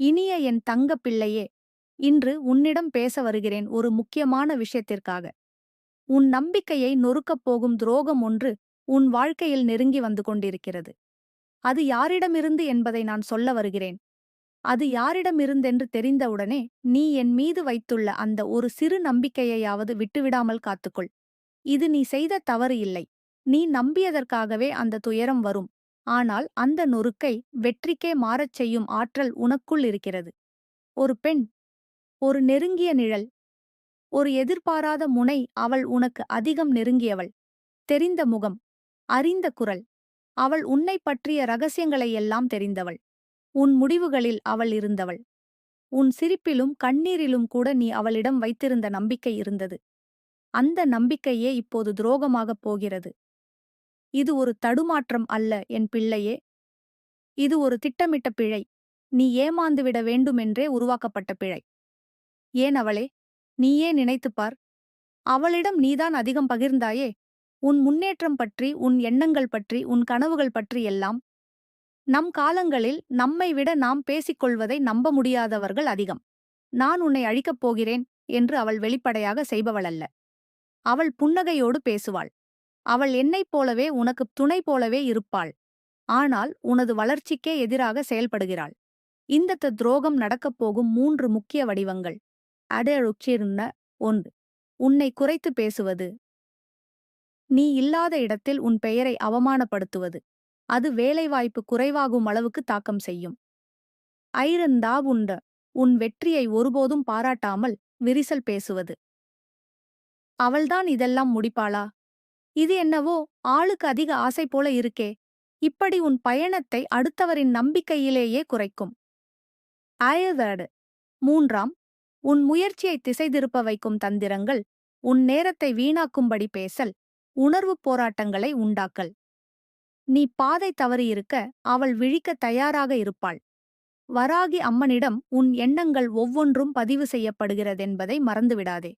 இனிய என் தங்க பிள்ளையே இன்று உன்னிடம் பேச வருகிறேன் ஒரு முக்கியமான விஷயத்திற்காக. உன் நம்பிக்கையை நொறுக்கப் போகும் துரோகம் ஒன்று உன் வாழ்க்கையில் நெருங்கி வந்து கொண்டிருக்கிறது. அது யாரிடமிருந்து என்பதை நான் சொல்ல வருகிறேன். அது யாரிடமிருந்தென்று தெரிந்தவுடனே நீ என் மீது வைத்துள்ள அந்த ஒரு சிறு நம்பிக்கையையாவது விட்டுவிடாமல் காத்துக்கொள். இது நீ செய்த தவறு இல்லை. நீ நம்பியதற்காகவே அந்த துயரம் வரும். ஆனால் அந்த நொறுக்கை வெற்றிக்கே மாறச் செய்யும் ஆற்றல் உனக்குள் இருக்கிறது. ஒரு பெண் ஒரு நெருங்கிய நிழல் ஒரு எதிர்பாராத முனை அவள் உனக்கு அதிகம் நெருங்கியவள். தெரிந்த முகம் அறிந்த குரல் அவள் உன்னை பற்றிய ரகசியங்களையெல்லாம் தெரிந்தவள். உன் முடிவுகளில் அவள் இருந்தவள். உன் சிரிப்பிலும் கண்ணீரிலும் கூட நீ அவளிடம் வைத்திருந்த நம்பிக்கை இருந்தது. அந்த நம்பிக்கையே இப்போது துரோகமாகப் போகிறது. இது ஒரு தடுமாற்றம் அல்ல என் பிள்ளையே. இது ஒரு திட்டமிட்ட பிழை. நீ ஏமாந்துவிட வேண்டுமென்றே உருவாக்கப்பட்ட பிழை. ஏன் அவளே? நீயே நினைத்துப்பார் அவளிடம் நீதான் அதிகம் பகிர்ந்தாயே? உன் முன்னேற்றம் பற்றி உன் எண்ணங்கள் பற்றி உன் கனவுகள் பற்றி எல்லாம். நம் காலங்களில் நம்மை விட நாம் பேசிக்கொள்வதை நம்ப முடியாதவர்கள் அதிகம். நான் உன்னை அழிக்கப் போகிறேன் என்று அவள் வெளிப்படையாக செய்பவளல்ல. அவள் புன்னகையோடு பேசுவாள். அவள் என்னைப் போலவே உனக்குத் துணை போலவே இருப்பாள். ஆனால் உனது வளர்ச்சிக்கே எதிராக செயல்படுகிறாள். இந்த துரோகம் நடக்கப் போகும் மூன்று முக்கிய வடிவங்கள். அடருச்சிருந்த ஒன்று. உன்னை குறைத்து பேசுவது. நீ இல்லாத இடத்தில் உன் பெயரை அவமானப்படுத்துவது. அது வேலைவாய்ப்பு குறைவாகும் அளவுக்கு தாக்கம் செய்யும். ஐரந்தா உண்ட. உன் வெற்றியை ஒருபோதும் பாராட்டாமல் விரிசல் பேசுவது. அவள்தான் இதெல்லாம் முடிப்பாளா? இது என்னவோ ஆளுக்கு அதிக ஆசை போல இருக்கே. இப்படி உன் பயணத்தை அடுத்தவரின் நம்பிக்கையிலேயே குறைக்கும். ஆயவேடு மூன்றாம். உன் முயற்சியை திசை திருப்ப வைக்கும் தந்திரங்கள் உன் நேரத்தை வீணாக்கும்படி பேசல் உணர்வுப் போராட்டங்களை உண்டாக்கல். நீ பாதை தவறியிருக்க அவள் விழிக்க தயாராக இருப்பாள். வராகி அம்மனிடம் உன் எண்ணங்கள் ஒவ்வொன்றும் பதிவு செய்யப்படுகிறதென்பதை மறந்துவிடாதே.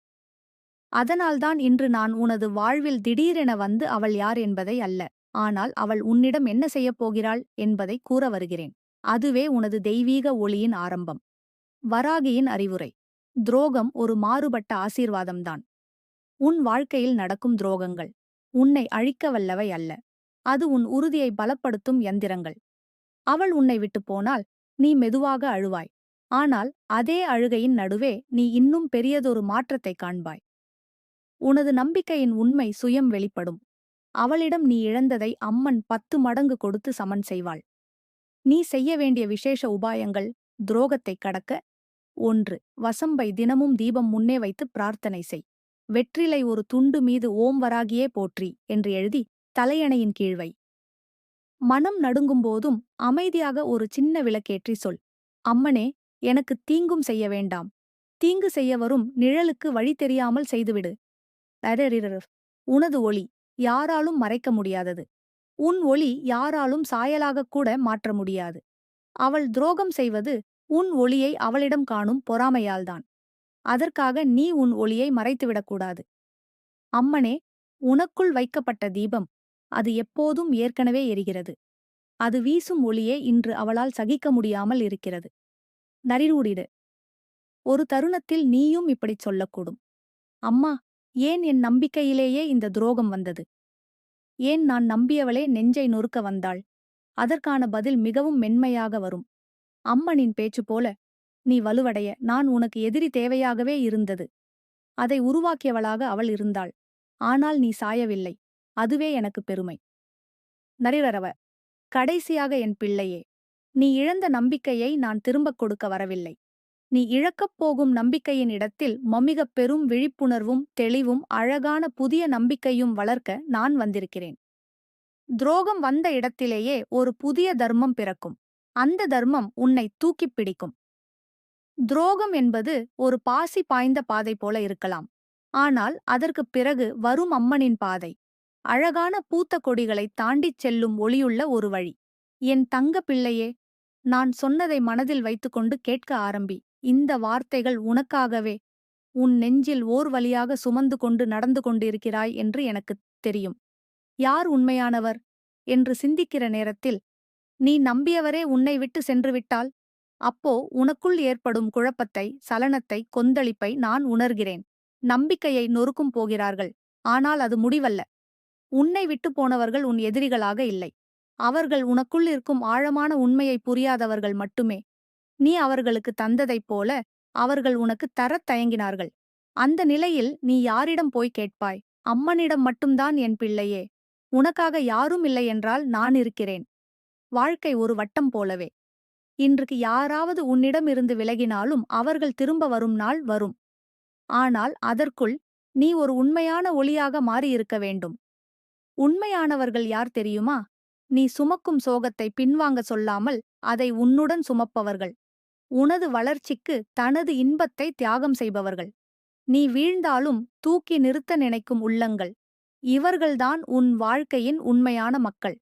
அதனால்தான் இன்று நான் உனது வாழ்வில் திடீரென வந்து அவள் யார் என்பதை அல்ல ஆனால் அவள் உன்னிடம் என்ன செய்யப் போகிறாள் என்பதை கூற வருகிறேன். அதுவே உனது தெய்வீக ஒளியின் ஆரம்பம். வராகியின் அறிவுரை. துரோகம் ஒரு மாறுபட்ட ஆசீர்வாதம்தான். உன் வாழ்க்கையில் நடக்கும் துரோகங்கள். உன்னை அழிக்க வல்லவை அல்ல. அது உன் உறுதியை பலப்படுத்தும் யந்திரங்கள் அவள் உன்னை விட்டு போனால் நீ மெதுவாக அழுவாய். ஆனால் அதே அழுகையின் நடுவே நீ இன்னும் பெரியதொரு மாற்றத்தைக் காண்பாய். உனது நம்பிக்கையின் உண்மை சுயம் வெளிப்படும். அவளிடம் நீ இழந்ததை அம்மன் பத்து மடங்கு கொடுத்து சமன் செய்வாள். நீ செய்ய வேண்டிய விசேஷ உபாயங்கள் துரோகத்தைக் கடக்க. ஒன்று வசம்பை தினமும் தீபம் முன்னே வைத்து பிரார்த்தனை செய். வெற்றிலை ஒரு துண்டு மீது ஓம் வராகியே போற்றி என்று எழுதி தலையணையின் கீழ்வை மனம் நடுங்கும்போதும் அமைதியாக ஒரு சின்ன விளக்கேற்றி சொல். அம்மனே எனக்கு தீங்கும் செய்ய வேண்டாம். தீங்கு செய்ய வரும் நிழலுக்கு வழி தெரியாமல் செய்துவிடு. உனது ஒளி யாராலும் மறைக்க முடியாதது. உன் ஒளி யாராலும் சாயலாகக் கூட மாற்ற முடியாது. அவள் துரோகம் செய்வது உன் ஒளியை அவளிடம் காணும் பொறாமையால்தான். அதற்காக நீ உன் ஒளியை மறைத்துவிடக்கூடாது அம்மனே உனக்குள் வைக்கப்பட்ட தீபம் அது எப்போதும் ஏற்கனவே எரிகிறது. அது வீசும் ஒளியே இன்று அவளால் சகிக்க முடியாமல் இருக்கிறது. நரிரூடிடு ஒரு தருணத்தில் நீயும் இப்படிச் சொல்லக்கூடும். அம்மா ஏன் என் நம்பிக்கையிலேயே இந்த துரோகம் வந்தது? ஏன் நான் நம்பியவளே நெஞ்சை நொறுக்க வந்தாள்? அதற்கான பதில் மிகவும் மென்மையாக வரும். அம்மனின் பேச்சு போல நீ வலுவடைய நான் உனக்கு எதிரி தேவையாகவே இருந்தது. அதை உருவாக்கியவளாக அவள் இருந்தாள். ஆனால் நீ சாயவில்லை. அதுவே எனக்கு பெருமை. நரிரரவ கடைசியாக என் பிள்ளையே நீ இழந்த நம்பிக்கையை நான் திரும்பக் கொடுக்க வரவில்லை. நீ இழக்கப் போகும் நம்பிக்கையின் இடத்தில் மமிகப் பெரும் விழிப்புணர்வும் தெளிவும் அழகான புதிய நம்பிக்கையும் வளர்க்க நான் வந்திருக்கிறேன். துரோகம் வந்த இடத்திலேயே ஒரு புதிய தர்மம் பிறக்கும். அந்த தர்மம் உன்னை தூக்கிப் பிடிக்கும். துரோகம் என்பது ஒரு பாசி பாய்ந்த பாதை போல இருக்கலாம். ஆனால் அதற்குப் பிறகு வரும் அம்மனின் பாதை. அழகான பூத்த கொடிகளைத் தாண்டிச் செல்லும் ஒளியுள்ள ஒரு வழி. என் தங்க பிள்ளையே நான் சொன்னதை மனதில் வைத்துக்கொண்டு கேட்க ஆரம்பி. இந்த வார்த்தைகள் உனக்காகவே. உன் நெஞ்சில் ஓர் வழியாக சுமந்து கொண்டு நடந்து கொண்டிருக்கிறாய் என்று எனக்குத் தெரியும். யார் உண்மையானவர்? என்று சிந்திக்கிற நேரத்தில் நீ நம்பியவரே உன்னை விட்டு சென்றுவிட்டால் அப்போ உனக்குள் ஏற்படும் குழப்பத்தை சலனத்தை கொந்தளிப்பை நான் உணர்கிறேன். நம்பிக்கையை நொறுக்கும் போகிறார்கள். ஆனால் அது முடிவல்ல. உன்னை விட்டு போனவர்கள் உன் எதிரிகளாக இல்லை. அவர்கள் உனக்குள் இருக்கும் ஆழமான உண்மையை புரியாதவர்கள் மட்டுமே. நீ அவர்களுக்கு தந்ததைப் போல அவர்கள் உனக்கு தரத் தயங்கினார்கள். அந்த நிலையில் நீ யாரிடம் போய் கேட்பாய்? அம்மனிடம் மட்டும்தான் என் பிள்ளையே. உனக்காக யாரும் இல்லை என்றால் நான் இருக்கிறேன். வாழ்க்கை ஒரு வட்டம் போலவே. இன்றுக்கு யாராவது உன்னிடம் இருந்து விலகினாலும் அவர்கள் திரும்ப வரும் நாள் வரும். ஆனால் அதற்குள் நீ ஒரு உண்மையான ஒளியாக மாறியிருக்க வேண்டும். உண்மையானவர்கள் யார் தெரியுமா? நீ சுமக்கும் சோகத்தை பின்வாங்க சொல்லாமல் அதை உன்னுடன் சுமப்பவர்கள். உனது வளர்ச்சிக்கு தனது இன்பத்தை தியாகம் செய்பவர்கள். நீ வீழ்ந்தாலும் தூக்கி நிறுத்த நினைக்கும் உள்ளங்கள். இவர்கள்தான் உன் வாழ்க்கையின் உண்மையான மக்கள்.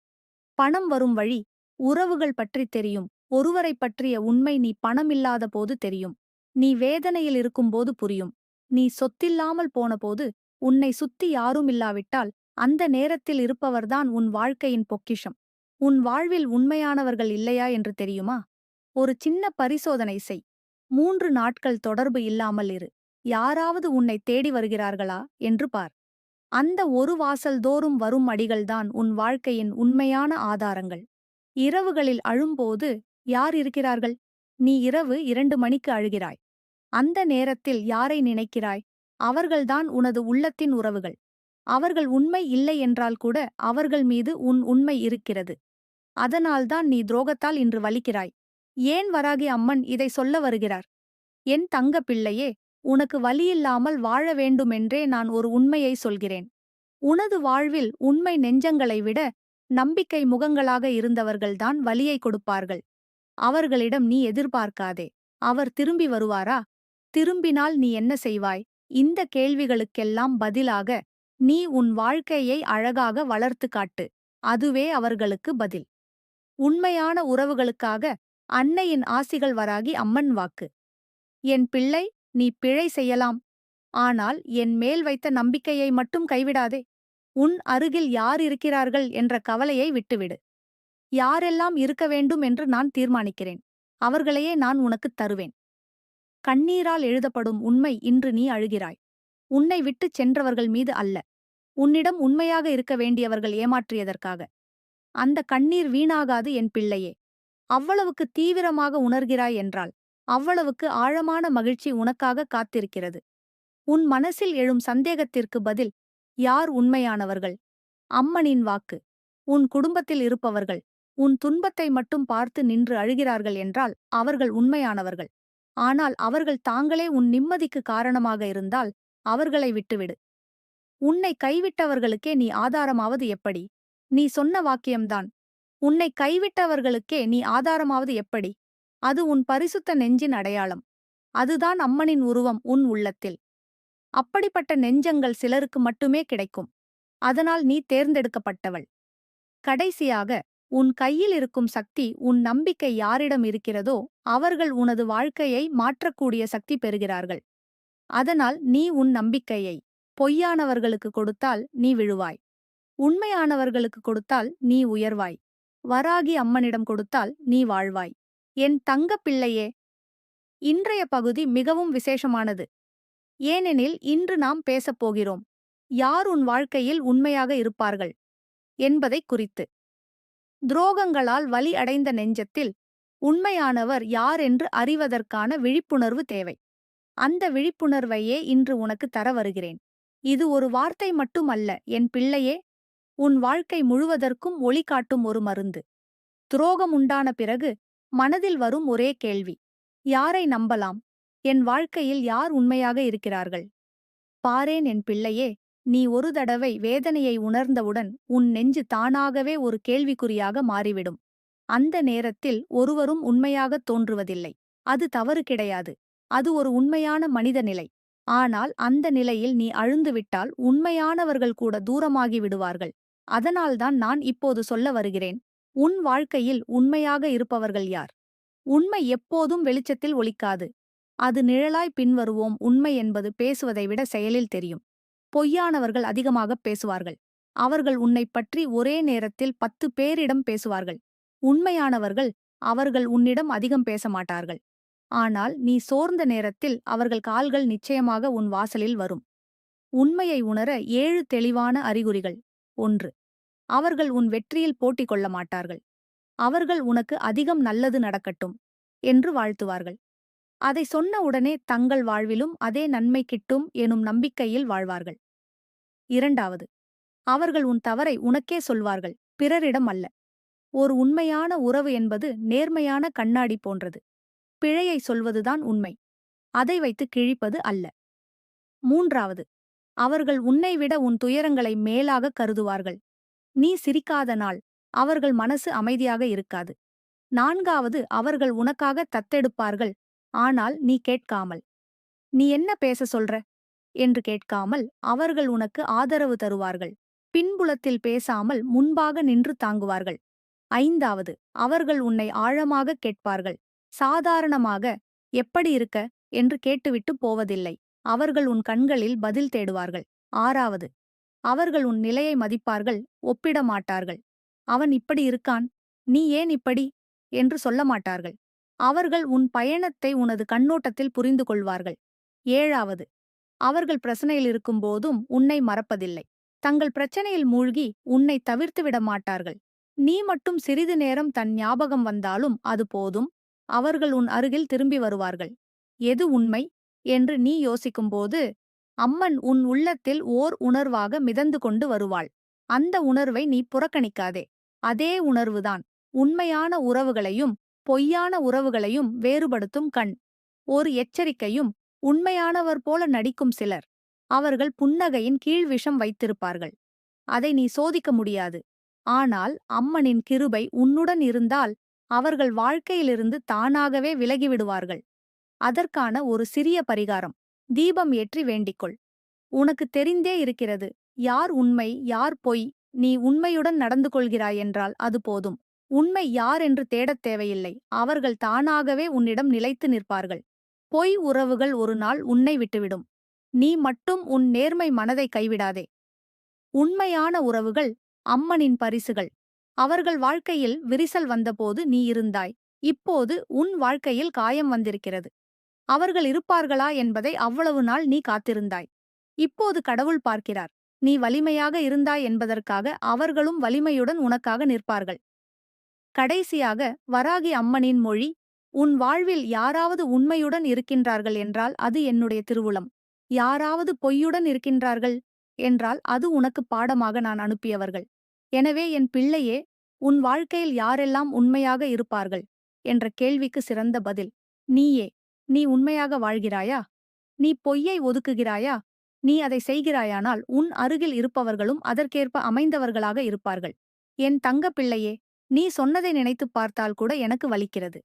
பணம் வரும் வழி உறவுகள் பற்றி தெரியும். ஒருவரைப் பற்றிய உண்மை நீ பணமில்லாத போது தெரியும். நீ வேதனையில் இருக்கும்போது புரியும். நீ சொத்தில்லாமல் போனபோது உன்னை சுத்தி யாரும் இல்லாவிட்டால் அந்த நேரத்தில் இருப்பவர்தான் உன் வாழ்க்கையின் பொக்கிஷம். உன் வாழ்வில் உண்மையானவர்கள் இல்லையா என்று தெரியுமா? ஒரு சின்ன பரிசோதனை செய். மூன்று நாட்கள் தொடர்பு இல்லாமல் இரு. யாராவது உன்னை தேடி வருகிறார்களா? என்று பார். அந்த ஒரு வாசல் தோறும் வரும் அடிகள்தான் உன் வாழ்க்கையின் உண்மையான ஆதாரங்கள். இரவுகளில் அழும்போது யார் இருக்கிறார்கள்? நீ இரவு இரண்டு மணிக்கு அழுகிறாய். அந்த நேரத்தில் யாரை நினைக்கிறாய்? அவர்கள்தான் உனது உள்ளத்தின் உறவுகள். அவர்கள் உண்மை இல்லை என்றால் கூட அவர்கள் மீது உன் உண்மை இருக்கிறது. அதனால்தான் நீ துரோகத்தால் இன்று வலிக்கிறாய். ஏன் வராகி அம்மன் இதை சொல்ல வருகிறார்? என் தங்க பிள்ளையே உனக்கு வலியில்லாமல் வாழ வேண்டுமென்றே நான் ஒரு உண்மையை சொல்கிறேன். உனது வாழ்வில் உண்மை நெஞ்சங்களை விட நம்பிக்கை முகங்களாக இருந்தவர்கள்தான் வலியை கொடுப்பார்கள். அவர்களிடம் நீ எதிர்பார்க்காதே. அவர் திரும்பி வருவாரா? திரும்பினால் நீ என்ன செய்வாய்? இந்த கேள்விகளுக்கெல்லாம் பதிலாக நீ உன் வாழ்க்கையை அழகாக வளர்த்து காட்டு. அதுவே அவர்களுக்கு பதில். உண்மையான உறவுகளுக்காக அன்னையின் ஆசிகள் வராகி அம்மன் வாக்கு. என் பிள்ளை நீ பிழை செய்யலாம். ஆனால் என் மேல் வைத்த நம்பிக்கையை மட்டும் கைவிடாதே. உன் அருகில் யார் இருக்கிறார்கள் என்ற கவலையை விட்டுவிடு. யாரெல்லாம் இருக்க வேண்டும் என்று நான் தீர்மானிக்கிறேன். அவர்களையே நான் உனக்குத் தருவேன். கண்ணீரால் எழுதப்படும் உண்மை இன்று நீ அழுகிறாய். உன்னை விட்டுச் சென்றவர்கள் மீது அல்ல. உன்னிடம் உண்மையாக இருக்க வேண்டியவர்கள் ஏமாற்றியதற்காக. அந்த கண்ணீர் வீணாகாது என் பிள்ளையே. அவ்வளவுக்கு தீவிரமாக உணர்கிறாய் என்றால் அவ்வளவுக்கு ஆழமான மகிழ்ச்சி உனக்காக காத்திருக்கிறது. உன் மனசில் எழும் சந்தேகத்திற்கு பதில் யார் உண்மையானவர்கள்? அம்மனின் வாக்கு. உன் குடும்பத்தில் இருப்பவர்கள் உன் துன்பத்தை மட்டும் பார்த்து நின்று அழுகிறார்கள் என்றால் அவர்கள் உண்மையானவர்கள். ஆனால் அவர்கள் தாங்களே உன் நிம்மதிக்கு காரணமாக இருந்தால் அவர்களை விட்டுவிடு. உன்னை கைவிட்டவர்களுக்கே நீ ஆதாரமாவது எப்படி? நீ சொன்ன வாக்கியம்தான். உன்னை கைவிட்டவர்களுக்கே நீ ஆதாரமாவது எப்படி? அது உன் பரிசுத்த நெஞ்சின் அடையாளம். அதுதான் அம்மனின் உருவம் உன் உள்ளத்தில். அப்படிப்பட்ட நெஞ்சங்கள் சிலருக்கு மட்டுமே கிடைக்கும். அதனால் நீ தேர்ந்தெடுக்கப்பட்டவள். கடைசியாக உன் கையில் இருக்கும் சக்தி உன் நம்பிக்கை யாரிடம் இருக்கிறதோ அவர்கள் உனது வாழ்க்கையை மாற்றக்கூடிய சக்தி பெறுகிறார்கள். அதனால் நீ உன் நம்பிக்கையை பொய்யானவர்களுக்கு கொடுத்தால் நீ விழுவாய். உண்மையானவர்களுக்கு கொடுத்தால் நீ உயர்வாய். வராகி அம்மனிடம் கொடுத்தால் நீ வாழ்வாய். என் தங்க பிள்ளையே! இன்றைய பகுதி மிகவும் விசேஷமானது. ஏனெனில் இன்று நாம் பேசப் போகிறோம். யார் உன் வாழ்க்கையில் உண்மையாக இருப்பார்கள்? என்பதை குறித்து. துரோகங்களால் வலி அடைந்த நெஞ்சத்தில் உண்மையானவர் யார் என்று அறிவதற்கான விழிப்புணர்வு தேவை. அந்த விழிப்புணர்வையே இன்று உனக்கு தர வருகிறேன். இது ஒரு வார்த்தை மட்டுமல்ல என் பிள்ளையே! உன் வாழ்க்கை முழுவதற்கும் ஒளி காட்டும் ஒரு மருந்து. துரோகம் உண்டான பிறகு மனதில் வரும் ஒரே கேள்வி யாரை நம்பலாம்? என் வாழ்க்கையில் யார் உண்மையாக இருக்கிறார்கள்? பாரேன் என் பிள்ளையே நீ ஒரு தடவை வேதனையை உணர்ந்தவுடன் உன் நெஞ்சு தானாகவே ஒரு கேள்விக்குறியாக மாறிவிடும். அந்த நேரத்தில் ஒருவரும் உண்மையாகத் தோன்றுவதில்லை. அது தவறு கிடையாது. அது ஒரு உண்மையான மனித நிலை. ஆனால் அந்த நிலையில் நீ அழுந்துவிட்டால் உண்மையானவர்கள் கூட தூரமாகி விடுவார்கள். அதனால்தான் நான் இப்போது சொல்ல வருகிறேன். உன் வாழ்க்கையில் உண்மையாக இருப்பவர்கள் யார்? உண்மை எப்போதும் வெளிச்சத்தில் ஒழிக்காது அது நிழலாய் பின்வருவோம். உண்மை என்பது பேசுவதை விட செயலில் தெரியும். பொய்யானவர்கள் அதிகமாகப் பேசுவார்கள். அவர்கள் உன்னைப் பற்றி ஒரே நேரத்தில் பத்து பேரிடம் பேசுவார்கள். உண்மையானவர்கள் அவர்கள் உன்னிடம் அதிகம் பேச மாட்டார்கள் ஆனால் நீ சோர்ந்த நேரத்தில் அவர்கள் கால்கள் நிச்சயமாக உன் வாசலில் வரும். உண்மையை உணர ஏழு தெளிவான அறிகுறிகள். ஒன்று. அவர்கள் உன் வெற்றியில் போட்டி கொள்ள மாட்டார்கள். அவர்கள் உனக்கு அதிகம் நல்லது நடக்கட்டும் என்று வாழ்த்துவார்கள். அதை சொன்ன உடனே தங்கள் வாழ்விலும் அதே நன்மை கிட்டும் எனும் நம்பிக்கையில் வாழ்வார்கள். இரண்டாவது அவர்கள் உன் தவறை உனக்கே சொல்வார்கள் பிறரிடம் அல்ல. ஒரு உண்மையான உறவு என்பது நேர்மையான கண்ணாடி போன்றது. பிழையை சொல்வதுதான் உண்மை. அதை வைத்து கிழிப்பது அல்ல. மூன்றாவது அவர்கள் உன்னை விட உன் துயரங்களை மேலாக கருதுவார்கள். நீ சிரிக்காத நாள் அவர்கள் மனசு அமைதியாக இருக்காது. நான்காவது அவர்கள் உனக்காக தத்தெடுப்பார்கள் ஆனால் நீ கேட்காமல். நீ என்ன பேச சொல்ற? என்று கேட்காமல் அவர்கள் உனக்கு ஆதரவு தருவார்கள். பின்புலத்தில் பேசாமல் முன்பாக நின்று தாங்குவார்கள். ஐந்தாவது அவர்கள் உன்னை ஆழமாக கேட்பார்கள். சாதாரணமாக எப்படி இருக்க? என்று கேட்டுவிட்டு போவதில்லை. அவர்கள் உன் கண்களில் பதில் தேடுவார்கள். ஆறாவது அவர்கள் உன் நிலையை மதிப்பார்கள் ஒப்பிட மாட்டார்கள் அவன் இப்படி இருக்கான் நீ ஏன் இப்படி? என்று சொல்ல மாட்டார்கள் அவர்கள் உன் பயணத்தை உனது கண்ணோட்டத்தில் புரிந்து கொள்வார்கள் ஏழாவது அவர்கள் பிரச்சனையில் இருக்கும்போதும் உன்னை மறப்பதில்லை. தங்கள் பிரச்சனையில் மூழ்கி உன்னை தவிர்த்து விட மாட்டார்கள் நீ மட்டும் சிறிது நேரம் தன் ஞாபகம் வந்தாலும் அது போதும். அவர்கள் உன் அருகில் திரும்பி வருவார்கள். எது உண்மை? என்று நீ யோசிக்கும்போது அம்மன் உன் உள்ளத்தில் ஓர் உணர்வாக மிதந்து கொண்டு வருவாள். அந்த உணர்வை நீ புறக்கணிக்காதே. அதே உணர்வுதான். உண்மையான உறவுகளையும் பொய்யான உறவுகளையும் வேறுபடுத்தும் கண். ஒரு எச்சரிக்கையும் உண்மையானவர் போல நடிக்கும் சிலர். அவர்கள் புன்னகையின் கீழ் விஷம் வைத்திருப்பார்கள். அதை நீ சோதிக்க முடியாது. ஆனால் அம்மனின் கிருபை உன்னுடன் இருந்தால் அவர்கள் வாழ்க்கையிலிருந்து தானாகவே விலகிவிடுவார்கள். அதற்கான ஒரு சிறிய பரிகாரம். தீபம் ஏற்றி வேண்டிக்கொள். உனக்கு தெரிந்தே இருக்கிறது. யார் உண்மை யார் பொய் நீ உண்மையுடன் நடந்து கொள்கிறாய் என்றால் அது போதும். உண்மை யார் என்று தேடத் தேவையில்லை. அவர்கள் தானாகவே உன்னிடம் நிலைத்து நிற்பார்கள். பொய் உறவுகள் ஒரு நாள் உன்னை விட்டுவிடும். நீ மட்டும் உன் நேர்மை மனதை கைவிடாதே. உண்மையான உறவுகள் அம்மனின் பரிசுகள். அவர்கள் வாழ்க்கையில் விரிசல் வந்தபோது நீ இருந்தாய். இப்போது உன் வாழ்க்கையில் காயம் வந்திருக்கிறது. அவர்கள் இருப்பார்களா என்பதை அவ்வளவு நாள் நீ காத்திருந்தாய். இப்போது கடவுள் பார்க்கிறார். நீ வலிமையாக இருந்தாய் என்பதற்காக அவர்களும் வலிமையுடன் உனக்காக நிற்பார்கள். கடைசியாக வராகி அம்மனின் மொழி உன் வாழ்வில் யாராவது உண்மையுடன் இருக்கின்றார்கள் என்றால் அது என்னுடைய திருவுளம். யாராவது பொய்யுடன் இருக்கின்றார்கள் என்றால் அது உனக்கு பாடமாக நான் அனுப்பியவர்கள். எனவே என் பிள்ளையே உன் வாழ்க்கையில் யாரெல்லாம் உண்மையாக இருப்பார்கள்? என்ற கேள்விக்கு சிறந்த பதில் நீயே. நீ உண்மையாக வாழ்கிறாயா? நீ பொய்யை ஒதுக்குகிறாயா? நீ அதை செய்கிறாயானால் உன் அருகில் இருப்பவர்களும் அதற்கேற்ப அமைந்தவர்களாக இருப்பார்கள். என் தங்க பிள்ளையே நீ சொன்னதை நினைத்துப் பார்த்தால் கூட எனக்கு வலிக்கிறது.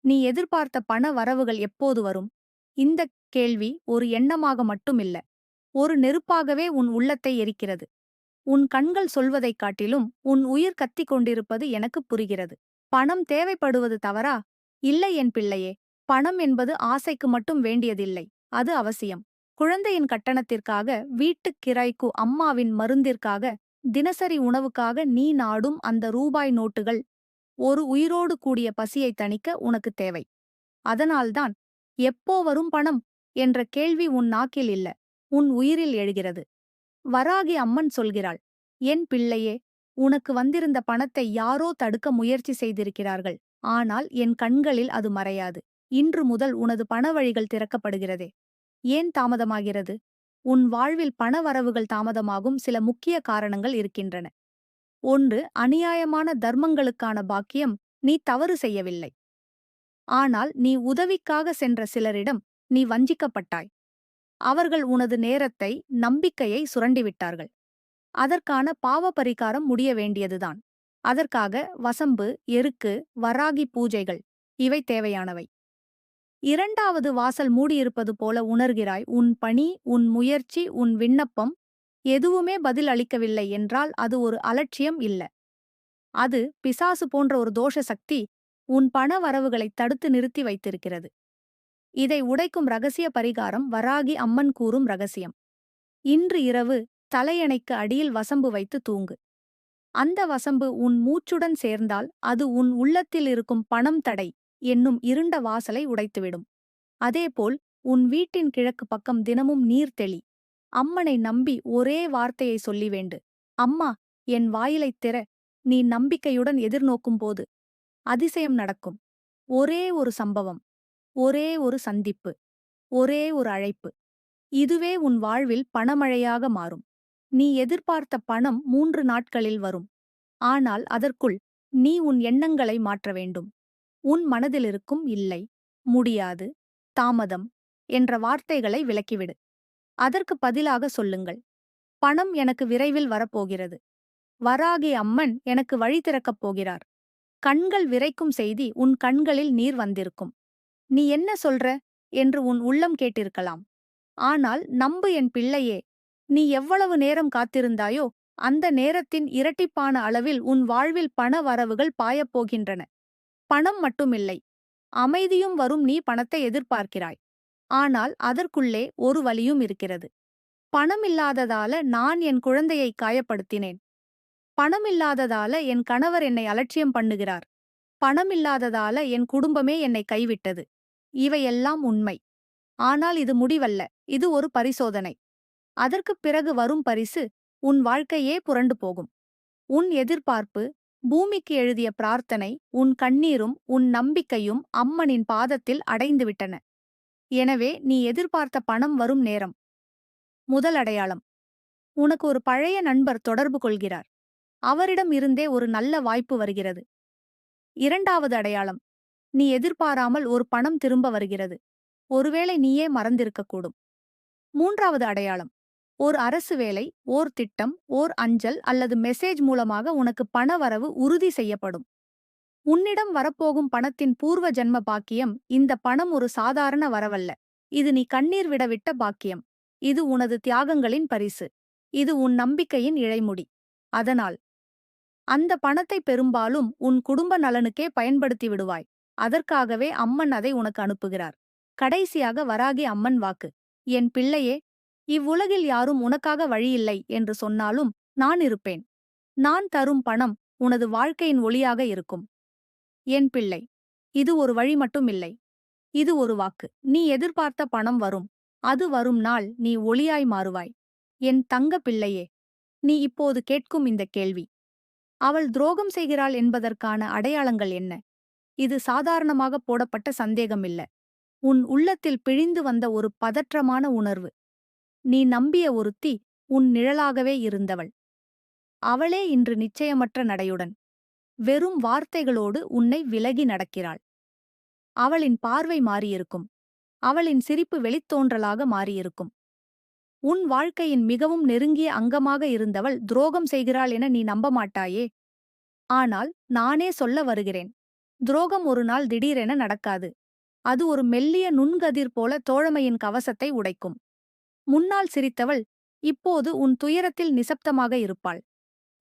நீ எதிர்பார்த்த பண வரவுகள் எப்போது வரும்? இந்த கேள்வி ஒரு எண்ணமாக மட்டுமில்ல ஒரு நெருப்பாகவே உன் உள்ளத்தை எரிக்கிறது. உன் கண்கள் சொல்வதைக் காட்டிலும் உன் உயிர் கத்திக் கொண்டிருப்பது எனக்கு புரிகிறது. பணம் தேவைப்படுவது தவறா? இல்லை என் பிள்ளையே பணம் என்பது ஆசைக்கு மட்டும் வேண்டியதில்லை. அது அவசியம். குழந்தையின் கட்டணத்திற்காக வீட்டுக் கிராய்க்கு அம்மாவின் மருந்திற்காக தினசரி உணவுக்காக நீ நாடும் அந்த ரூபாய் நோட்டுகள் ஒரு உயிரோடு கூடிய பசியை தணிக்க உனக்கு தேவை. அதனால்தான் எப்போ வரும் பணம்? என்ற கேள்வி உன் நாக்கில் இல்ல. உன் உயிரில் எழுகிறது. வராகி அம்மன் சொல்கிறாள் என் பிள்ளையே உனக்கு வந்திருந்த பணத்தை யாரோ தடுக்க முயற்சி செய்திருக்கிறார்கள். ஆனால் என் கண்களில் அது மறையாது. இன்று முதல் உனது பணவழிகள் திறக்கப்படுகிறதே. ஏன் தாமதமாகிறது? உன் வாழ்வில் பணவரவுகள் தாமதமாகும் சில முக்கிய காரணங்கள் இருக்கின்றன. ஒன்று அநியாயமான தர்மங்களுக்கான பாக்கியம் நீ தவறு செய்யவில்லை. ஆனால் நீ உதவிக்காக சென்ற சிலரிடம் நீ வஞ்சிக்கப்பட்டாய். அவர்கள் உனது நேரத்தை நம்பிக்கையை சுரண்டிவிட்டார்கள். அதற்கான பாவ பரிகாரம் முடிய வேண்டியதுதான். அதற்காக வசம்பு எருக்கு வராகி பூஜைகள் இவை தேவையானவை. இரண்டாவது வாசல் மூடியிருப்பது போல உணர்கிறாய். உன் பணி உன் முயற்சி உன் விண்ணப்பம் எதுவுமே பதில் அளிக்கவில்லை என்றால் அது ஒரு அலட்சியம் இல்ல. அது பிசாசு போன்ற ஒரு தோஷ சக்தி உன் பண வரவுகளை தடுத்து நிறுத்தி வைத்திருக்கிறது. இதை உடைக்கும் ரகசிய பரிகாரம் வராகி அம்மன் கூறும் ரகசியம். இன்று இரவு தலையணைக்கு அடியில் வசம்பு வைத்து தூங்கு. அந்த வசம்பு உன் மூச்சுடன் சேர்ந்தால் அது உன் உள்ளத்தில் இருக்கும் பணம் தடை. என்னும் இருண்ட வாசலை உடைத்துவிடும். அதேபோல் உன் வீட்டின் கிழக்கு பக்கம் தினமும் நீர் தெளி. அம்மனை நம்பி ஒரே வார்த்தையை சொல்லி வேண்டு அம்மா என் வாயிலைத் திற. நீ நம்பிக்கையுடன் எதிர்நோக்கும் போது. அதிசயம் நடக்கும். ஒரே ஒரு சம்பவம். ஒரே ஒரு சந்திப்பு. ஒரே ஒரு அழைப்பு. இதுவே உன் வாழ்வில் பணமழையாக மாறும். நீ எதிர்பார்த்த பணம் மூன்று நாட்களில் வரும். ஆனால் அதற்குள் நீ உன் எண்ணங்களை மாற்ற வேண்டும். உன் மனதிலிருக்கும் இல்லை முடியாது தாமதம் என்ற வார்த்தைகளை விலக்கிவிடு அதற்கு பதிலாக சொல்லுங்கள் பணம் எனக்கு விரைவில் வரப்போகிறது. வராகி அம்மன் எனக்கு வழி திறக்கப் போகிறார். கண்கள் விரைக்கும் செய்தி உன் கண்களில் நீர் வந்திருக்கும். நீ என்ன சொல்ற? என்று உன் உள்ளம் கேட்டிருக்கலாம். ஆனால் நம்பு என் பிள்ளையே நீ எவ்வளவு நேரம் காத்திருந்தாயோ அந்த நேரத்தின் இரட்டிப்பான அளவில் உன் வாழ்வில் பண வரவுகள் பாயப்போகின்றன பணம் மட்டுமில்லை அமைதியும் வரும் நீ பணத்தை எதிர்பார்க்கிறாய். ஆனால் அதற்குள்ளே ஒரு வலியும் இருக்கிறது. பணமில்லாததால நான் என் குழந்தையை காயப்படுத்தினேன். பணமில்லாததால என் கணவர் என்னை அலட்சியம் பண்ணுகிறார். பணமில்லாததால என் குடும்பமே என்னை கைவிட்டது. இவையெல்லாம் உண்மை. ஆனால் இது முடிவல்ல. இது ஒரு பரிசோதனை. அதற்குப் பிறகு வரும் பரிசு உன் வாழ்க்கையே புரண்டு போகும். உன் எதிர்பார்ப்பு பூமிக்கு எழுதிய பிரார்த்தனை உன் கண்ணீரும் உன் நம்பிக்கையும் அம்மனின் பாதத்தில் அடைந்துவிட்டன. எனவே நீ எதிர்பார்த்த பணம் வரும் நேரம். முதல் அடையாளம். உனக்கு ஒரு பழைய நண்பர் தொடர்பு கொள்கிறார். அவரிடம் இருந்தே ஒரு நல்ல வாய்ப்பு வருகிறது. இரண்டாவது அடையாளம். நீ எதிர்பாராமல் ஒரு பணம் திரும்ப வருகிறது. ஒருவேளை நீயே மறந்திருக்கக்கூடும். மூன்றாவது அடையாளம். ஓர் அரசு வேலை ஓர் திட்டம் ஓர் அஞ்சல் அல்லது மெசேஜ் மூலமாக உனக்கு பணவரவு உறுதி செய்யப்படும். உன்னிடம் வரப்போகும் பணத்தின் பூர்வ ஜென்ம பாக்கியம் இந்த பணம் ஒரு சாதாரண வரவல்ல. இது நீ கண்ணீர் விடவிட்ட பாக்கியம். இது உனது தியாகங்களின் பரிசு. இது உன் நம்பிக்கையின் இழைமுடி. அதனால் அந்த பணத்தை பெரும்பாலும் உன் குடும்ப நலனுக்கே பயன்படுத்தி விடுவாய். அதற்காகவே அம்மன் அதை உனக்கு அனுப்புகிறார். கடைசியாக வராகி அம்மன் வாக்கு என் பிள்ளையே இவ்வுலகில் யாரும் உனக்காக வழியில்லை என்று சொன்னாலும் நான் இருப்பேன். நான் தரும் பணம் உனது வாழ்க்கையின் ஒளியாக இருக்கும். என் பிள்ளை இது ஒரு வழி மட்டும் இல்லை இது ஒரு வாக்கு. நீ எதிர்பார்த்த பணம் வரும். அது வரும் நாள் நீ ஒளியாய் மாறுவாய். என் தங்க பிள்ளையே நீ இப்போது கேட்கும் இந்த கேள்வி. அவள் துரோகம் செய்கிறாள் என்பதற்கான அடையாளங்கள் என்ன? இது சாதாரணமாக போடப்பட்ட சந்தேகமில்ல. உன் உள்ளத்தில் பிழிந்து வந்த ஒரு பதற்றமான உணர்வு. நீ நம்பிய ஒருத்தி உன் நிழலாகவே இருந்தவள். அவளே இன்று நிச்சயமற்ற நடையுடன் வெறும் வார்த்தைகளோடு உன்னை விலகி நடக்கிறாள். அவளின் பார்வை மாறியிருக்கும். அவளின் சிரிப்பு வெளித்தோன்றலாக மாறியிருக்கும். உன் வாழ்க்கையின் மிகவும் நெருங்கிய அங்கமாக இருந்தவள் துரோகம் செய்கிறாள் என நீ நம்ப மாட்டாயே ஆனால் நானே சொல்ல வருகிறேன். துரோகம் ஒரு நாள் திடீரென நடக்காது. அது ஒரு மெல்லிய நுண்கதிர் போல தோழமையின் கவசத்தை உடைக்கும். முன்னால் சிரித்தவள் இப்போது உன் துயரத்தில் நிசப்தமாக இருப்பாள்.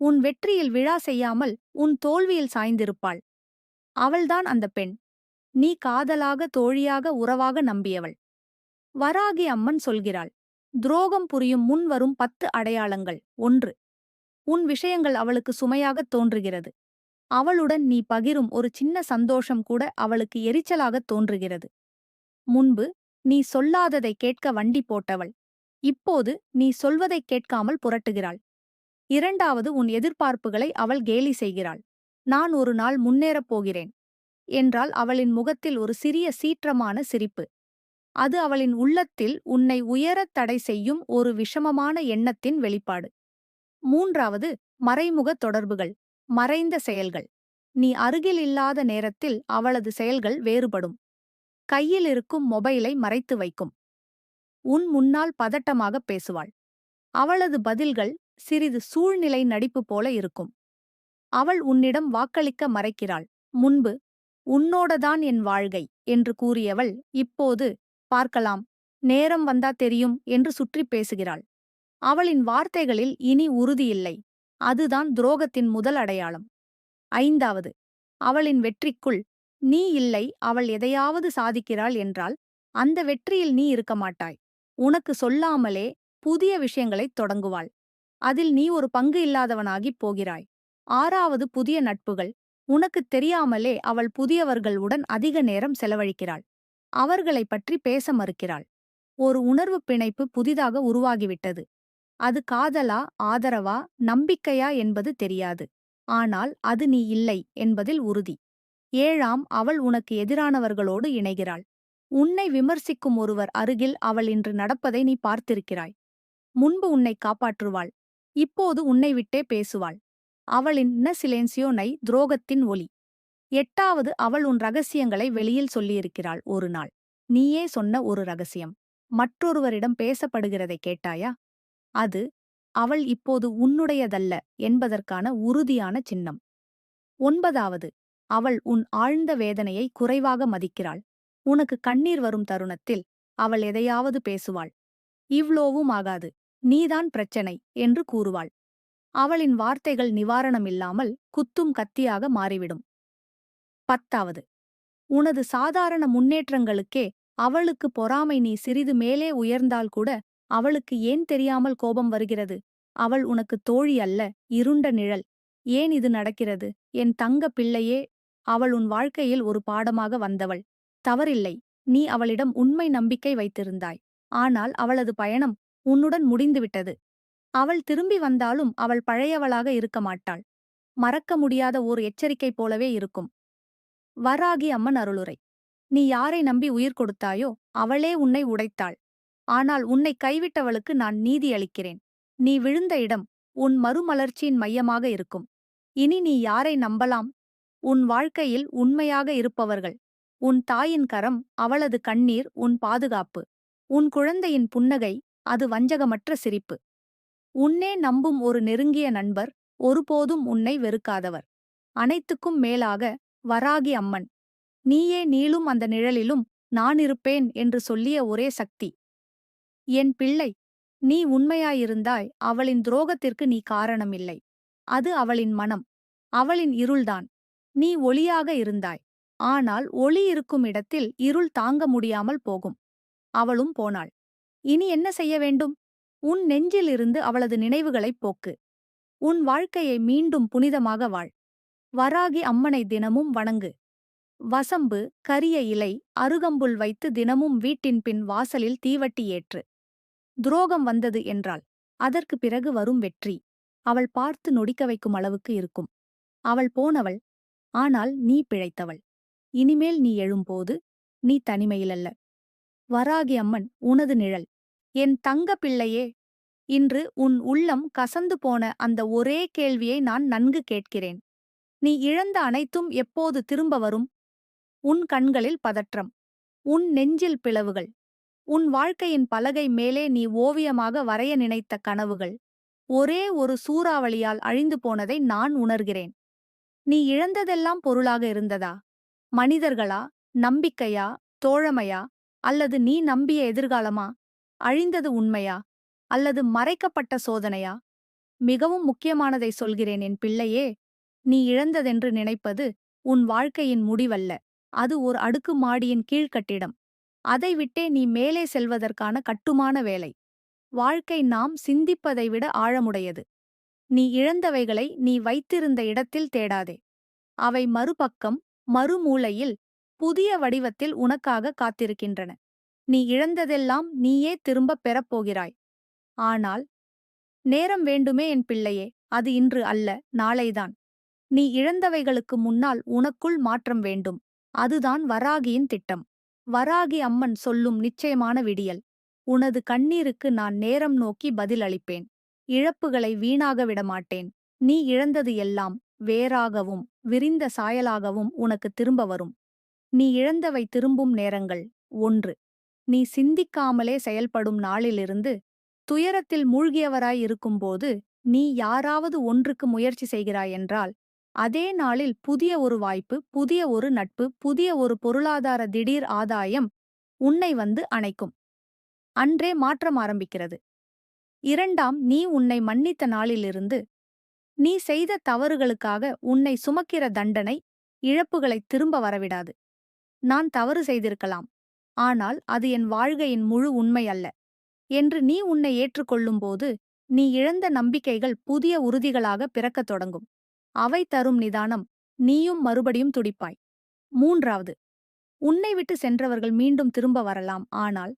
உன் வெற்றியில் விழா செய்யாமல் உன் தோல்வியில் சாய்ந்திருப்பாள். அவள்தான் அந்த பெண். நீ காதலாக தோழியாக உறவாக நம்பியவள். வராகி அம்மன் சொல்கிறாள் துரோகம் புரியும் முன் வரும் பத்து அடையாளங்கள். ஒன்று உன் விஷயங்கள் அவளுக்கு சுமையாகத் தோன்றுகிறது. அவளுடன் நீ பகிரும் ஒரு சின்ன சந்தோஷம் கூட அவளுக்கு எரிச்சலாகத் தோன்றுகிறது. முன்பு நீ சொல்லாததை கேட்க வண்டி போட்டவள். இப்போது நீ சொல்வதைக் கேட்காமல் புரட்டுகிறாள். இரண்டாவது உன் எதிர்பார்ப்புகளை அவள் கேலி செய்கிறாள். நான் ஒரு நாள் முன்னேறப் போகிறேன் என்றால் அவளின் முகத்தில் ஒரு சிறிய சீற்றமான சிரிப்பு. அது அவளின் உள்ளத்தில் உன்னை உயரத் தடை செய்யும் ஒரு விஷமமான எண்ணத்தின் வெளிப்பாடு. மூன்றாவது மறைமுக தொடர்புகள் மறைந்த செயல்கள். நீ அருகில் இல்லாத நேரத்தில் அவளது செயல்கள் வேறுபடும். கையில் இருக்கும் மொபைலை மறைத்து வைக்கும். உன் முன்னால் பதட்டமாக பேசுவாள். அவளது பதில்கள் சிறிது சூழ்நிலை நடிப்பு போல இருக்கும். அவள் உன்னிடம் வாக்களிக்க மறைக்கிறாள். முன்பு உன்னோடதான் என் வாழ்கை என்று கூறியவள் இப்போது பார்க்கலாம் நேரம் வந்தா தெரியும் என்று சுற்றி பேசுகிறாள். அவளின் வார்த்தைகளில் இனி உறுதியில்லை அதுதான் துரோகத்தின் முதல் அடையாளம். ஐந்தாவது அவளின் வெற்றிக்குள் நீ இல்லை அவள் எதையாவது சாதிக்கிறாள் என்றால் அந்த வெற்றியில் நீ இருக்க மாட்டாய். உனக்கு சொல்லாமலே புதிய விஷயங்களைத் தொடங்குவாள். அதில் நீ ஒரு பங்கு இல்லாதவனாகிப் போகிறாய். ஆறாவது புதிய நட்புகள். உனக்குத் தெரியாமலே அவள் புதியவர்களுடன் அதிக நேரம் செலவழிக்கிறாள். அவர்களைப் பற்றி பேச மறுக்கிறாள். ஒரு உணர்வு பிணைப்பு புதிதாக உருவாகிவிட்டது. அது காதலா ஆதரவா நம்பிக்கையா என்பது தெரியாது. ஆனால் அது நீ இல்லை என்பதில் உறுதி. ஏழாம் அவள் உனக்கு எதிரானவர்களோடு இணைகிறாள். உன்னை விமர்சிக்கும் ஒருவர் அருகில் அவள் இன்று நடப்பதை நீ பார்த்திருக்கிறாய். முன்பு உன்னை காப்பாற்றுவாள். இப்போது உன்னை விட்டே பேசுவாள். அவளின் ந சிலேன்சியோனை துரோகத்தின் ஒலி. எட்டாவது அவள் உன் ரகசியங்களை வெளியில் சொல்லியிருக்கிறாள் ஒரு நாள் நீயே சொன்ன ஒரு ரகசியம். மற்றொருவரிடம் பேசப்படுகிறதை கேட்டாயா? அது அவள் இப்போது உன்னுடையதல்ல என்பதற்கான உறுதியான சின்னம். ஒன்பதாவது அவள் உன் ஆழ்ந்த வேதனையை குறைவாக மதிக்கிறாள். உனக்கு கண்ணீர் வரும் தருணத்தில் அவள் எதையாவது பேசுவாள். இவ்ளோவும் ஆகாது. நீதான் பிரச்சனை என்று கூறுவாள். அவளின் வார்த்தைகள் நிவாரணமில்லாமல் குத்தும் கத்தியாக மாறிவிடும். பத்தாவது. உனது சாதாரண முன்னேற்றங்களுக்கே அவளுக்கு பொறாமை நீ சிறிது மேலே உயர்ந்தால் கூட அவளுக்கு ஏன் தெரியாமல் கோபம் வருகிறது? அவள் உனக்கு தோழி அல்ல இருண்ட நிழல். ஏன் இது நடக்கிறது? என் தங்க பிள்ளையே அவள் உன் வாழ்க்கையில் ஒரு பாடமாக வந்தவள். தவறில்லை. நீ அவளிடம் உண்மை நம்பிக்கை வைத்திருந்தாய். ஆனால் அவளது பயணம் உன்னுடன் முடிந்துவிட்டது. அவள் திரும்பி வந்தாலும் அவள் பழையவளாக இருக்க மாட்டாள். மறக்க முடியாத ஓர் எச்சரிக்கை போலவே இருக்கும். வராகி அம்மன் அருளுரை. நீ யாரை நம்பி உயிர் கொடுத்தாயோ அவளே உன்னை உடைத்தாள். ஆனால் உன்னை கைவிட்டவளுக்கு நான் நீதி அளிக்கிறேன். நீ விழுந்த இடம் உன் மறுமலர்ச்சியின் மையமாக இருக்கும். இனி நீ யாரை நம்பலாம்? உன் வாழ்க்கையில் உண்மையாக இருப்பவர்கள். உன் தாயின் கரம் அவளது கண்ணீர் உன் பாதுகாப்பு. உன் குழந்தையின் புன்னகை அது வஞ்சகமற்ற சிரிப்பு. உன்னே நம்பும் ஒரு நெருங்கிய நண்பர் ஒருபோதும் உன்னை வெறுக்காதவர். அனைத்துக்கும் மேலாக வராகி அம்மன். நீயே நீளும் அந்த நிழலிலும் நான் இருப்பேன் என்று சொல்லிய ஒரே சக்தி. என் பிள்ளை நீ உண்மையாயிருந்தாய் அவளின் துரோகத்திற்கு நீ காரணமில்லை. அது அவளின் மனம். அவளின் இருள்தான். நீ ஒளியாக இருந்தாய். ஆனால் ஒளி இருக்கும் இடத்தில் இருள் தாங்க முடியாமல் போகும். அவளும் போனாள். இனி என்ன செய்ய வேண்டும்? உன் நெஞ்சிலிருந்து அவளது நினைவுகளைப் போக்கு. உன் வாழ்க்கையை மீண்டும் புனிதமாக வாழ். வராகி அம்மனை தினமும் வணங்கு. வசம்பு கரிய இலை அருகம்புல் வைத்து தினமும் வீட்டின் பின் வாசலில் தீவட்டி ஏற்று. துரோகம் வந்தது என்றாள். அதற்கு பிறகு வரும் வெற்றி. அவள் பார்த்து நொடிக்க வைக்கும் அளவுக்கு இருக்கும். அவள் போனவள். ஆனால் நீ பிழைத்தவள். இனிமேல் நீ எழும்போது நீ தனிமையிலல்ல வராகி அம்மன் உனது நிழல். என் தங்க பிள்ளையே இன்று உன் உள்ளம் கசந்து போன அந்த ஒரே கேள்வியை நான் நன்கு கேட்கிறேன். நீ இழந்த அனைத்தும் எப்போது திரும்ப வரும்? உன் கண்களில் பதற்றம். உன் நெஞ்சில் பிளவுகள். உன் வாழ்க்கையின் பலகை மேலே நீ ஓவியமாக வரைய நினைத்த கனவுகள். ஒரே ஒரு சூறாவளியால் அழிந்து போனதை நான் உணர்கிறேன். நீ இழந்ததெல்லாம் பொருளாக இருந்ததா? மனிதர்களா நம்பிக்கையா தோழமையா அல்லது நீ நம்பிய எதிர்காலமா அழிந்தது உண்மையா அல்லது மறைக்கப்பட்ட சோதனையா? மிகவும் முக்கியமானதை சொல்கிறேன் என் பிள்ளையே நீ இழந்ததென்று நினைப்பது உன் வாழ்க்கையின் முடிவல்ல. அது ஒரு அடுக்கு மாடியின் கீழ்கட்டிடம் அதை விட்டே நீ மேலே செல்வதற்கான கட்டுமான வேலை. வாழ்க்கை நாம் சிந்திப்பதை விட ஆழமுடையது. நீ இழந்தவைகளை நீ வைத்திருந்த இடத்தில் தேடாதே. அவை மறுபக்கம் மறுமூலையில் புதிய வடிவத்தில் உனக்காக காத்திருக்கின்றன. நீ இழந்ததெல்லாம் நீயே திரும்பப் பெறப்போகிறாய். ஆனால் நேரம் வேண்டுமே என் பிள்ளையே அது இன்று அல்ல நாளைதான். நீ இழந்தவைகளுக்கு முன்னால் உனக்குள் மாற்றம் வேண்டும். அதுதான் வராகியின் திட்டம். வராகி அம்மன் சொல்லும் நிச்சயமான விடியல். உனது கண்ணீருக்கு நான் நேரம் நோக்கி பதில் அளிப்பேன். இழப்புகளை வீணாக விடமாட்டேன். நீ இழந்தது எல்லாம் வேறாகவும் விரிந்த சாயலாகவும் உனக்கு திரும்ப வரும். நீ இழந்தவை திரும்பும் நேரங்கள். ஒன்று நீ சிந்திக்காமலே செயல்படும் நாளிலிருந்து துயரத்தில் மூழ்கியவராய் இருக்கும்போது நீ யாராவது ஒன்றுக்கு முயற்சி செய்கிறாயென்றால் அதே நாளில் புதிய ஒரு வாய்ப்பு புதிய ஒரு நட்பு புதிய ஒரு பொருளாதார திடீர் ஆதாயம் உன்னை வந்து அணைக்கும். அன்றே மாற்றம் ஆரம்பிக்கிறது. இரண்டாம் நீ உன்னை மன்னித்த நாளிலிருந்து நீ செய்த தவறுகளுக்காக உன்னை சுமக்கிற தண்டனை இழப்புகளைத் திரும்ப வரவிடாது. நான் தவறு செய்திருக்கலாம். ஆனால் அது என் வாழ்கையின் முழு உண்மை அல்ல. என்று நீ உன்னை ஏற்றுக்கொள்ளும்போது நீ இழந்த நம்பிக்கைகள் புதிய உறுதிகளாக பிறக்கத் தொடங்கும். அவை தரும் நிதானம் நீயும் மறுபடியும் துடிப்பாய். மூன்றாவது உன்னை விட்டு சென்றவர்கள் மீண்டும் திரும்ப வரலாம். ஆனால்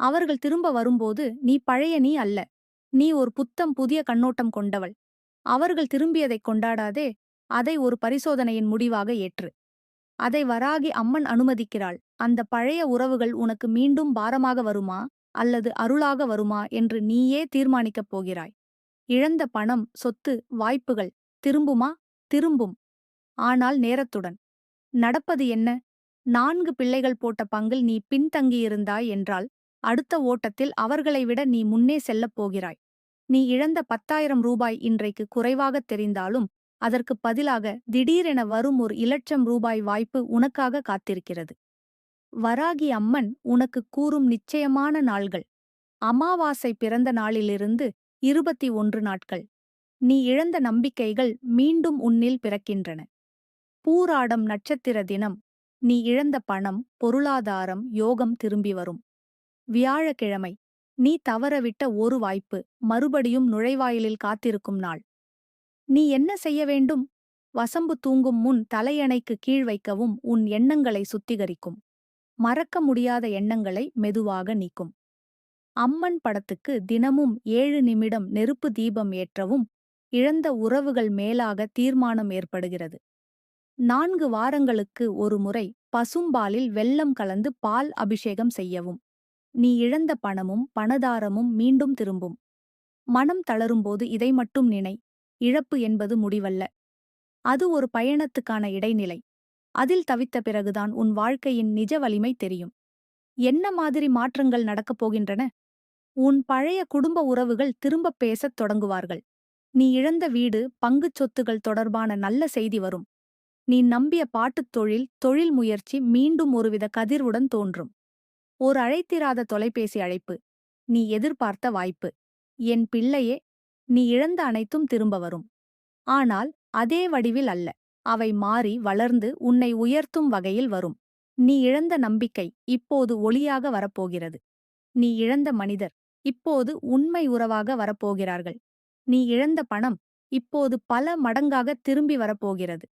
அவர்கள் திரும்ப வரும்போது நீ பழைய நீ அல்ல. நீ ஒரு புத்தம் புதிய கண்ணோட்டம் கொண்டவள். அவர்கள் திரும்பியதைக் கொண்டாடாதே அதை ஒரு பரிசோதனையின் முடிவாக ஏற்று. அதை வராகி அம்மன் அனுமதிக்கிறாள். அந்த பழைய உறவுகள் உனக்கு மீண்டும் பாரமாக வருமா? அல்லது அருளாக வருமா? என்று நீயே தீர்மானிக்கப் போகிறாய். இழந்த பணம் சொத்து வாய்ப்புகள் திரும்புமா? திரும்பும். ஆனால் நேரத்துடன். நடப்பது என்ன? நான்கு பிள்ளைகள் போட்ட பங்கில் நீ பின்தங்கியிருந்தாய் என்றால் அடுத்த ஓட்டத்தில் அவர்களை விட நீ முன்னே செல்லப் போகிறாய். நீ இழந்த பத்தாயிரம் ரூபாய் இன்றைக்கு குறைவாகத் தெரிந்தாலும் அதற்குப் பதிலாக திடீரென வரும் ஒரு இலட்சம் ரூபாய் வாய்ப்பு உனக்காக காத்திருக்கிறது. வராகி அம்மன் உனக்கு கூறும் நிச்சயமான நாள்கள். அமாவாசை பிறந்த நாளிலிருந்து இருபத்தி ஒன்று நாட்கள். நீ இழந்த நம்பிக்கைகள் மீண்டும் உன்னில் பிறக்கின்றன. பூராடம் நட்சத்திர தினம். நீ இழந்த பணம் பொருளாதாரம் யோகம் திரும்பி வரும். வியாழக்கிழமை. நீ தவறவிட்ட ஒரு வாய்ப்பு மறுபடியும் நுழைவாயிலில் காத்திருக்கும் நாள். நீ என்ன செய்ய வேண்டும்? வசம்பு தூங்கும் முன் தலையணைக்கு கீழ் வைக்கவும் உன் எண்ணங்களை சுத்திகரிக்கும். மறக்க முடியாத எண்ணங்களை மெதுவாக நீக்கும். அம்மன் படத்துக்கு தினமும் ஏழு நிமிடம் நெருப்பு தீபம் ஏற்றவும் இழந்த உறவுகள் மேலாக தீர்மானம் ஏற்படுகிறது. நான்கு வாரங்களுக்கு ஒரு முறை பசும்பாலில் வெல்லம் கலந்து பால் அபிஷேகம் செய்யவும். நீ இழந்த பணமும் பணதாரமும் மீண்டும் திரும்பும். மனம் தளரும்போது இதை மட்டும் நினை. இழப்பு என்பது முடிவல்ல. அது ஒரு பயணத்துக்கான இடைநிலை. அதில் தவித்த பிறகுதான் உன் வாழ்க்கையின் நிஜ வலிமை தெரியும். என்ன மாதிரி மாற்றங்கள் நடக்கப் போகின்றன? உன் பழைய குடும்ப உறவுகள் திரும்பப் பேசத் தொடங்குவார்கள். நீ இழந்த வீடு பங்குச் சொத்துகள் தொடர்பான நல்ல செய்தி வரும். நீ நம்பிய பாட்டுத் தொழில் தொழில் முயற்சி மீண்டும் ஒருவித கதிர்வுடன் தோன்றும். ஒரு அழைத்திராத தொலைபேசி அழைப்பு நீ எதிர்பார்த்த வாய்ப்பு. என் பிள்ளையே நீ இழந்த அனைத்தும் திரும்ப வரும். ஆனால் அதே வடிவில் அல்ல. அவை மாறி வளர்ந்து உன்னை உயர்த்தும் வகையில் வரும். நீ இழந்த நம்பிக்கை இப்போது ஒளியாக வரப்போகிறது. நீ இழந்த மனிதர் இப்போது உண்மை உறவாக வரப்போகிறார்கள். நீ இழந்த பணம் இப்போது பல மடங்காக திரும்பி வரப்போகிறது.